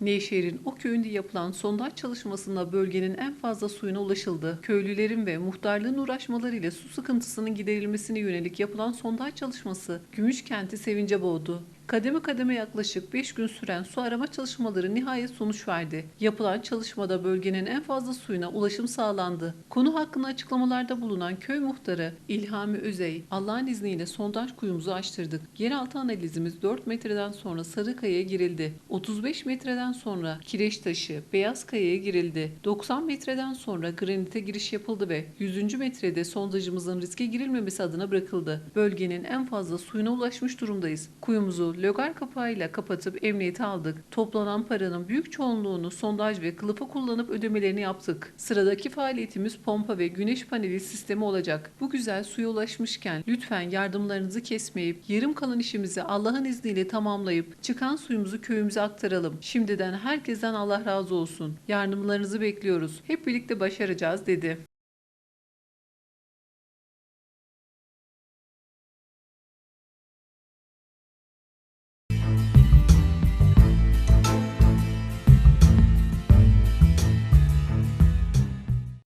Nevşehir'in o köyünde yapılan sondaj çalışmasında bölgenin en fazla suyuna ulaşıldı. Köylülerin ve muhtarlığın uğraşmalarıyla su sıkıntısının giderilmesine yönelik yapılan sondaj çalışması Gümüşkent'i sevince boğdu. Kademe kademe yaklaşık 5 gün süren su arama çalışmaları nihayet sonuç verdi. Yapılan çalışmada bölgenin en fazla suyuna ulaşım sağlandı. Konu hakkında açıklamalarda bulunan köy muhtarı İlhami Özey, Allah'ın izniyle sondaj kuyumuzu açtırdık. Yeraltı analizimiz 4 metreden sonra Sarıkaya'ya girildi. 35 metreden sonra Kireçtaşı, Beyaz Kaya'ya girildi. 90 metreden sonra granite giriş yapıldı ve 100. metrede sondajımızın riske girilmemesi adına bırakıldı. Bölgenin en fazla suyuna ulaşmış durumdayız. Kuyumuzu lögar kapağıyla kapatıp emniyete aldık. Toplanan paranın büyük çoğunluğunu sondaj ve kılıfa kullanıp ödemelerini yaptık. Sıradaki faaliyetimiz pompa ve güneş paneli sistemi olacak. Bu güzel suya ulaşmışken lütfen yardımlarınızı kesmeyip yarım kalan işimizi Allah'ın izniyle tamamlayıp çıkan suyumuzu köyümüze aktaralım. Şimdiden herkesten Allah razı olsun. Yardımlarınızı bekliyoruz. Hep birlikte başaracağız dedi.